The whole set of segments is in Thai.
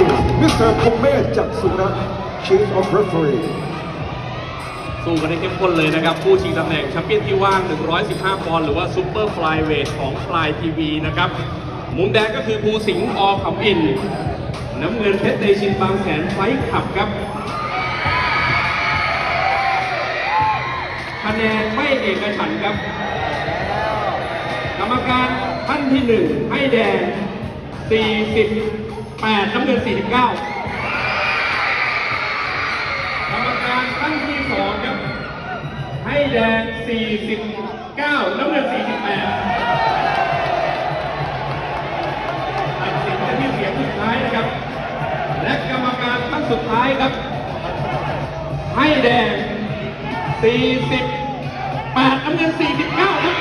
ท่าน May I introduce Mr. พงเมจักสุนะ Chief of Referee สู้กันให้เข้มข้นเลยนะครับผู้ชิงตำแหน่งแชมเปี้ยนที่ว่าง 115 ปอนด์หรือว่าซูเปอร์ฟลายเวทของฟลายทีวีนะครับ มุมแดงก็คือภูสิงห์อขำอิน น้ำเงินเพชรเตชินบางแสนไฟขับครับคะแนนไม่เอกฉันครับ กรรมการท่านที่หนึ่งให้แดง 40 48 น้ำเงิน 49กรรมการท่านที่สองครับ ให้แดง 49 น้ำเงิน 48ตัดสินกันที่เสียงสุดท้ายนะครับ และกรรมการท่านสุดท้ายครับ ให้แดง 48 น้ำเงิน 49ครับ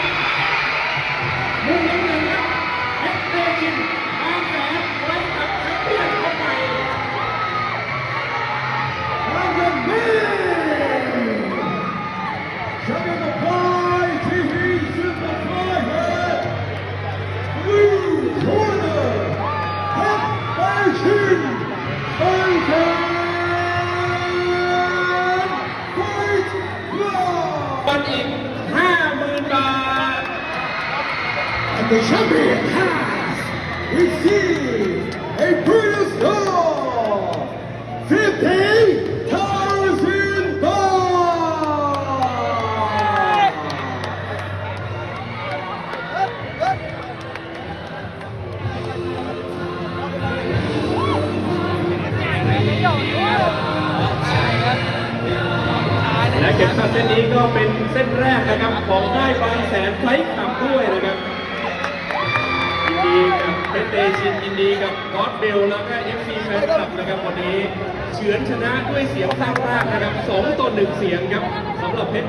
the champion has received a British score 50,000 baht! และเข็มขัดเส้นนี้ก็เป็นเส้นแรกนะครับของได้บางแสนไฟท์ขับ เตชินยินดีกับกอดเบลแล้วก็เอฟซีแฟนคลับนะครับวันนี้เฉือนชนะด้วยเสียงข้างมากนะครับสองต่อหนึ่งเสียงครับสำหรับเพชร